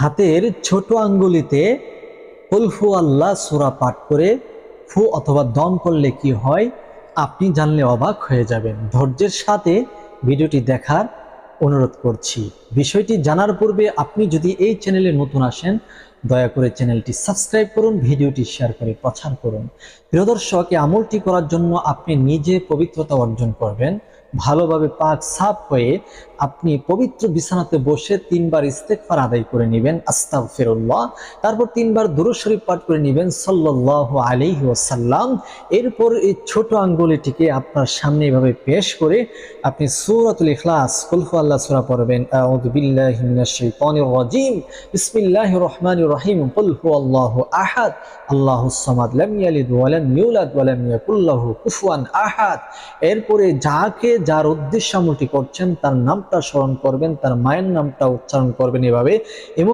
হাতের ছোট আঙ্গুলিতে কুলফু আল্লাহ সুরা পাঠ করে ফু অথবা দম করলে কি হয়? আপনি জানলে অবাক হয়ে যাবেন। ধৈর্যের সাথে ভিডিওটি দেখার অনুরোধ করছি। বিষয়টি জানার পূর্বে আপনি যদি এই চ্যানেলে নতুন আসেন, দয়া করে চ্যানেলটি সাবস্ক্রাইব করুন, ভিডিওটি শেয়ার করে প্রচার করুন। প্রিয় দর্শক, এই আমলটি করার জন্য আপনি নিজে পবিত্রতা অর্জন করবেন। ভালোভাবে পাক সাফ হয়ে আপনি পবিত্র বিছানাতে বসে তিনবার ইস্তেকফার আদায় করে নেবেন আস্তাগ ফেরুল্লাহ তারপর তিনবার দুরূদ শরীফ পাঠ করে নেবেন, সাল্লাল্লাহু আলাইহি ওয়াসাল্লাম। এরপর এই ছোট আঙ্গুলিটিকে আপনার সামনে এভাবে পেশ করে আপনি সূরাতুল ইখলাস, কুল আল্লাহ সূরা পড়বেন রাজিম রহমানির রহিম কুল হুয়াল্লাহু আহাদ আল্লাহুস সামাদ আহাদ এরপরে যাকে যার উদ্দেশ্য আমলটি করছেন তার নামটা স্মরণ করবেন তার মায়ের নামটা উচ্চারণ করবেন এভাবে। এবং